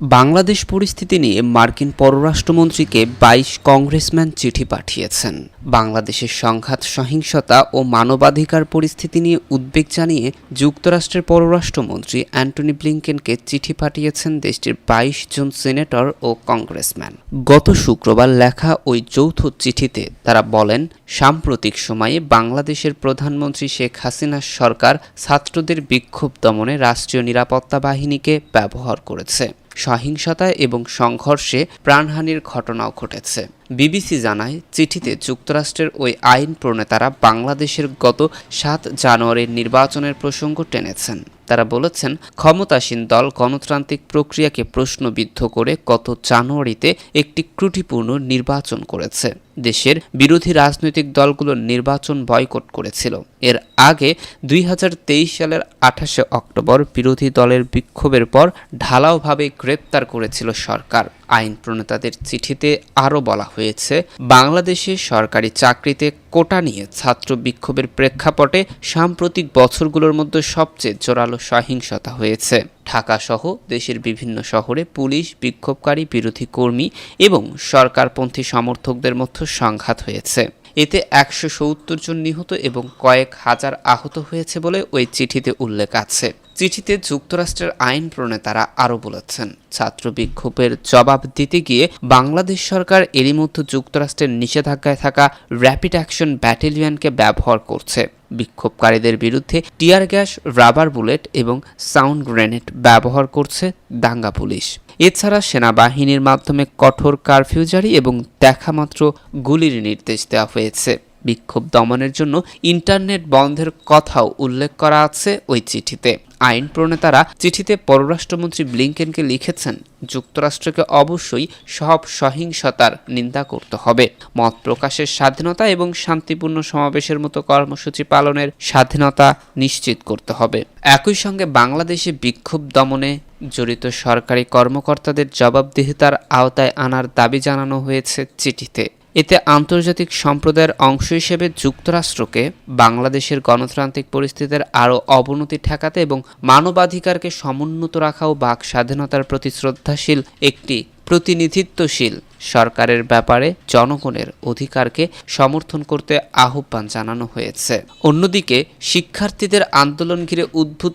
বাংলাদেশ পরিস্থিতি নিয়ে মার্কিন পররাষ্ট্রমন্ত্রীকে বাইশ কংগ্রেসম্যান চিঠি পাঠিয়েছেন। বাংলাদেশের সংঘাত, সহিংসতা ও মানবাধিকার পরিস্থিতি নিয়ে উদ্বেগ জানিয়ে যুক্তরাষ্ট্রের পররাষ্ট্রমন্ত্রী অ্যান্টনি ব্লিংকেনকে চিঠি পাঠিয়েছেন দেশটির বাইশ জন সিনেটর ও কংগ্রেসম্যান। গত শুক্রবার লেখা ওই যৌথ চিঠিতে তারা বলেন, সাম্প্রতিক সময়ে বাংলাদেশের প্রধানমন্ত্রী শেখ হাসিনার সরকার ছাত্রদের বিক্ষোভ দমনে রাষ্ট্রীয় নিরাপত্তা বাহিনীকে ব্যবহার করেছে। সহিংসতা এবং সংঘর্ষে প্রাণহানির ঘটনাও ঘটেছে। বিবিসি জানায়, চিঠিতে যুক্তরাষ্ট্রের ওই আইন প্রণেতারা বাংলাদেশের গত সাত জানুয়ারির নির্বাচনের প্রসঙ্গ টেনেছেন। তারা বলেছেন, ক্ষমতাসীন দল গণতান্ত্রিক প্রক্রিয়াকে প্রশ্নবিদ্ধ করে গত জানুয়ারিতে একটি ত্রুটিপূর্ণ নির্বাচন করেছে। দেশের বিরোধী রাজনৈতিক দলগুলো নির্বাচন বয়কট করেছিল। এর আগে দুই হাজার তেইশ সালের আঠাশে অক্টোবর বিরোধী দলের বিক্ষোভের পর ঢালাওভাবে গ্রেপ্তার করেছিল সরকার। আইন প্রণেতাদের চিঠিতে আরও বলা হয়েছে, বাংলাদেশে সরকারি চাকরিতে কোটা নিয়ে ছাত্র বিক্ষোভের প্রেক্ষাপটে সাম্প্রতিক বছরগুলোর মধ্যে সবচেয়ে জোরালো সহিংসতা হয়েছে। ঢাকা সহ দেশের বিভিন্ন শহরে পুলিশ, বিক্ষোভকারী, বিরোধী কর্মী এবং সরকারপন্থী সমর্থকদের মধ্যে সংঘাত হয়েছে। এতে একশো সত্তর জন নিহত এবং কয়েক হাজার আহত হয়েছে বলে ওই চিঠিতে উল্লেখ আছে। চিঠিতে যুক্তরাষ্ট্রের আইন প্রণেতারা আরও বলেছেন, ছাত্র বিক্ষোভের জবাব দিতে গিয়ে বাংলাদেশ সরকার এরই মধ্যে যুক্তরাষ্ট্রের নিষেধাজ্ঞায় থাকা র্যাপিড অ্যাকশন ব্যাটালিয়নকে ব্যবহার করছে। বিক্ষোভকারীদের বিরুদ্ধে টিয়ার গ্যাস, রাবার বুলেট এবং সাউন্ড গ্রেনেড ব্যবহার করছে দাঙ্গা পুলিশ। এছাড়া সেনাবাহিনীর মাধ্যমে কঠোর কারফিউ জারি এবং দেখামাত্র গুলির নির্দেশ দেওয়া হয়েছে। বিক্ষোভ দমনের জন্য ইন্টারনেট বন্ধের কথাও উল্লেখ করা আছে ওই চিঠিতে। আইন প্রণেতারা চিঠিতে পররাষ্ট্রমন্ত্রী ব্লিংকেনকে লিখেছেন, যুক্তরাষ্ট্রকে অবশ্যই সব সহিংসতার নিন্দা করতে হবে। মত প্রকাশের স্বাধীনতা এবং শান্তিপূর্ণ সমাবেশের মতো কর্মসূচি পালনের স্বাধীনতা নিশ্চিত করতে হবে। একই সঙ্গে বাংলাদেশে বিক্ষোভ দমনে জড়িত সরকারি কর্মকর্তাদের জবাবদিহিতার আওতায় আনার দাবি জানানো হয়েছে চিঠিতে। এতে আন্তর্জাতিক সম্প্রদায়ের অংশ হিসেবে যুক্তরাষ্ট্রকে, বাংলাদেশের গণতান্ত্রিক পরিস্থিতির আরও অবনতি ঠেকাতে এবং মানবাধিকারকে সমুন্নত রাখা ও বাক স্বাধীনতার প্রতি শ্রদ্ধাশীল একটি প্রতিনিধিত্বশীল সরকারের ব্যাপারে জনগণের অধিকারকে সমর্থন করতে আহ্বান জানানো হয়েছে। অন্যদিকে, শিক্ষার্থীদের আন্দোলন ঘিরে উদ্ভূত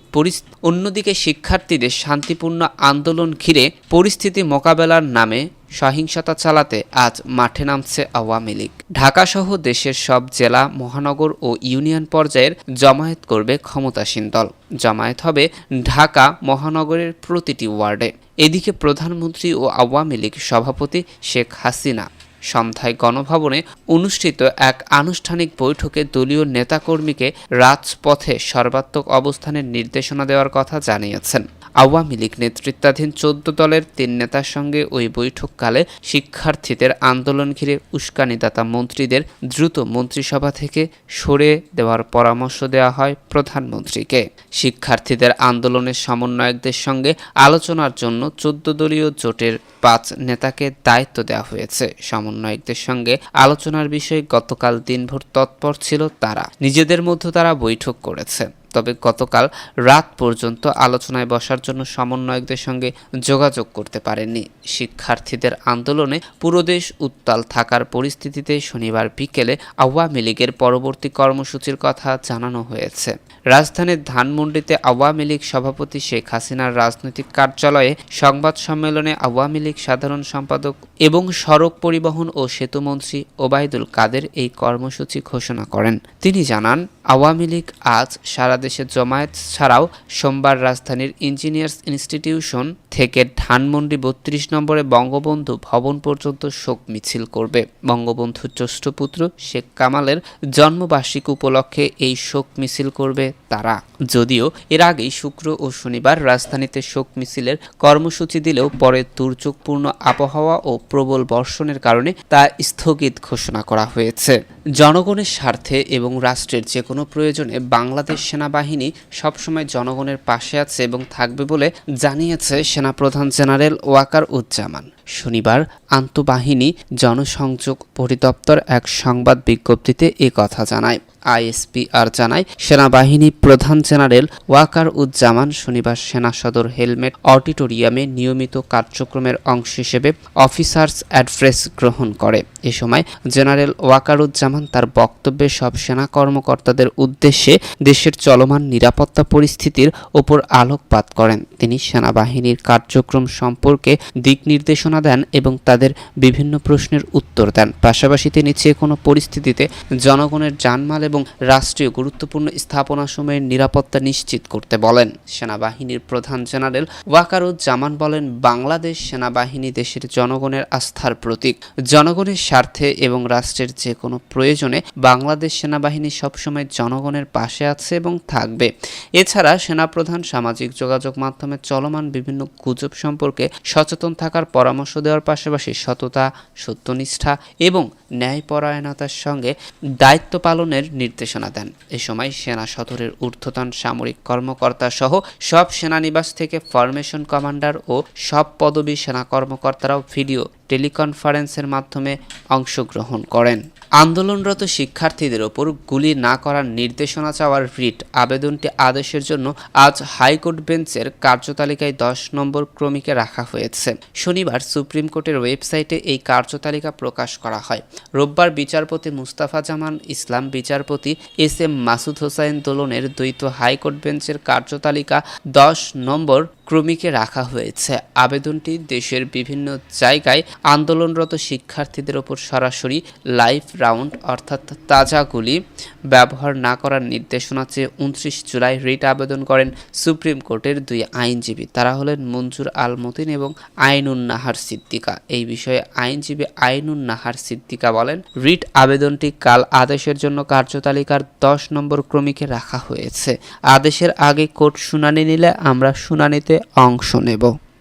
অন্যদিকে শিক্ষার্থীদের শান্তিপূর্ণ আন্দোলন ঘিরে পরিস্থিতি মোকাবেলার নামে সহিংসতা চালাতে আজ মাঠে নামছে আওয়ামী লীগ। ঢাকাসহ দেশের সব জেলা, মহানগর ও ইউনিয়ন পর্যায়ের জমায়েত করবে ক্ষমতাসীন দল। জমায়েত হবে ঢাকা মহানগরের প্রতিটি ওয়ার্ডে। এদিকে প্রধানমন্ত্রী ও আওয়ামী লীগ সভাপতি শেখ হাসিনা সন্ধ্যায় গণভবনে অনুষ্ঠিত এক আনুষ্ঠানিক বৈঠকে দলীয় নেতাকর্মীকে রাজপথে সর্বাত্মক অবস্থানের নির্দেশনা দেওয়ার কথা জানিয়েছেন। আওয়ামী লীগ নেতৃত্বাধীন চোদ্দ দলের তিন নেতার সঙ্গে ওই বৈঠককালে শিক্ষার্থীদের আন্দোলন ঘিরে উস্কানিদাতা মন্ত্রীদের দ্রুত মন্ত্রিসভা থেকে সরে দেওয়ার পরামর্শ দেওয়া হয় প্রধানমন্ত্রীকে। শিক্ষার্থীদের আন্দোলনের সমন্বয়কদের সঙ্গে আলোচনার জন্য চোদ্দ দলীয় জোটের পাঁচ নেতাকে দায়িত্ব দেওয়া হয়েছে। সমন্বয়কদের সঙ্গে আলোচনার বিষয়ে গতকাল দিনভর তৎপর ছিল তারা। নিজেদের মধ্যে তারা বৈঠক করেছে। তবে গতকাল রাত পর্যন্ত আলোচনায় বসার জন্য সমন্বয়কদের সঙ্গে যোগাযোগ করতে পারেননি। শিক্ষার্থীদের আন্দোলনে পুরো দেশ উত্তাল থাকার পরিস্থিতিতে শনিবার বিকেলে আওয়ামী লীগের পরবর্তী কর্মসূচির কথা জানানো হয়েছে। রাজধানীর ধানমন্ডিতে আওয়ামী লীগ সভাপতি শেখ হাসিনার রাজনৈতিক কার্যালয়ে সংবাদ সম্মেলনে আওয়ামী লীগ সাধারণ সম্পাদক এবং সড়ক পরিবহন ও সেতুমন্ত্রী ওবায়দুল কাদের এই কর্মসূচি ঘোষণা করেন। তিনি জানান আওয়ামী লীগ আজ সারা দেশে জমায়েত ছাড়াও সোমবার রাজধানীর ইঞ্জিনিয়ার্স ইনস্টিটিউশন থেকে ধানমন্ডি বত্রিশ নম্বরে বঙ্গবন্ধু ভবন পর্যন্ত শোক মিছিল করবে। বঙ্গবন্ধুর জ্যেষ্ঠ পুত্র শেখ কামালের জন্মবার্ষিকী উপলক্ষে এই শোক মিছিল করবে তারা। যদিও এর আগেই শুক্র ও শনিবার রাজধানীতে শোক মিছিলের কর্মসূচি দিলেও পরে দুর্যোগপূর্ণ আবহাওয়া ও প্রবল বর্ষণের কারণে তা স্থগিত ঘোষণা করা হয়েছে। জনগণের স্বার্থে এবং রাষ্ট্রের যে কোনো প্রয়োজনে বাংলাদেশ সেনাবাহিনী সবসময় জনগণের পাশে আছে এবং থাকবে বলে জানিয়েছে সেনাপ্রধান জেনারেল ওয়াকার উজ্জামান। শনিবার আন্তঃবাহিনী জনসংযোগ পরিদপ্তর এক সংবাদ বিজ্ঞপ্তিতে এ কথা জানায়। আইএসপিআর জানায়, সেনাবাহিনী প্রধান জেনারেল ওয়াকার উজ্জামান শনিবার সেনা সদর হেলমেট অডিটোরিয়ামে নিয়মিত কার্যক্রমের অংশ হিসেবে অফিসার্স অ্যাড্রেস গ্রহণ করে। এ সময় জেনারেল ওয়াকারুজ্জামান তার বক্তব্যে সব সেনা কর্মকর্তাদের উদ্দেশ্যে দেশের চলমান নিরাপত্তা পরিস্থিতির ওপর আলোকপাত করেন। তিনি সেনাবাহিনীর কার্যক্রম সম্পর্কে দিক নির্দেশনা দেন এবং তাদের বিভিন্ন প্রশ্নের উত্তর দেন। পাশাপাশি তিনি যে কোনো পরিস্থিতিতে জনগণের জানমাল এবং রাষ্ট্রীয় গুরুত্বপূর্ণ স্থাপনাসমূহের নিরাপত্তা নিশ্চিত করতে বলেন। সেনাবাহিনীর প্রধান জেনারেল ওয়াকারুজ্জামান বলেন, বাংলাদেশ সেনাবাহিনী দেশের জনগণের আস্থার প্রতীক। জনগণের স্বার্থে এবং রাষ্ট্রের যে কোনো প্রয়োজনে বাংলাদেশ সেনাবাহিনী সবসময় জনগণের পাশে আছে এবং থাকবে। এছাড়া সেনাপ্রধান সামাজিক যোগাযোগ মাধ্যমে চলমান বিভিন্ন গুজব সম্পর্কে সচেতন থাকার পরামর্শ দেওয়ার পাশাপাশি সততা, সত্যনিষ্ঠা এবং ন্যায়পরায়ণতার সঙ্গে দায়িত্ব পালনের নির্দেশনা দেন। এ সময় সেনা সদরের ঊর্ধ্বতন সামরিক কর্মকর্তা সহ সব সেনানিবাস থেকে ফরমেশন কমান্ডার ও সব পদবী সেনা কর্মকর্তারাও ভিডিও টেলিকনফারেন্সের মাধ্যমে অংশগ্রহণ করেন। আন্দোলনরত শিক্ষার্থীদের ওপর গুলি না করার নির্দেশনা চাওয়ার রিট আবেদনটি আদেশের জন্য আজ হাইকোর্ট বেঞ্চের কার্যতালিকায় দশ নম্বর ক্রমিকে রাখা হয়েছে। শনিবার সুপ্রিম কোর্টের ওয়েবসাইটে এই কার্যতালিকা প্রকাশ করা হয়। রোববার বিচারপতি মুস্তাফা জামান ইসলাম, বিচারপতি এস এম মাসুদ হোসাইন দোলনের দ্বৈত হাইকোর্ট বেঞ্চের কার্যতালিকা দশ নম্বর ক্রমিকে রাখা হয়েছে। আবেদনটি দেশের বিভিন্ন জায়গায় আন্দোলনরত শিক্ষার্থীদের ওপর সরাসরি লাইভ রাউন্ড অর্থাৎ তাজা গুলি ব্যবহার না করার নির্দেশনা চেয়ে উনত্রিশ জুলাই রিট আবেদন করেন সুপ্রিম কোর্টের দুই আইনজীবী। তারা হলেন মঞ্জুর আল মতিন এবং আইনুন নাহার সিদ্দিকা। এই বিষয়ে আইনজীবী আইনুন নাহার সিদ্দিকা বলেন, রিট আবেদনটি কাল আদেশের জন্য কার্যতালিকার দশ নম্বর ক্রমিকে রাখা হয়েছে। আদেশের আগে কোর্ট শুনানি নিলে আমরা শুনানিতে অংশ নেব।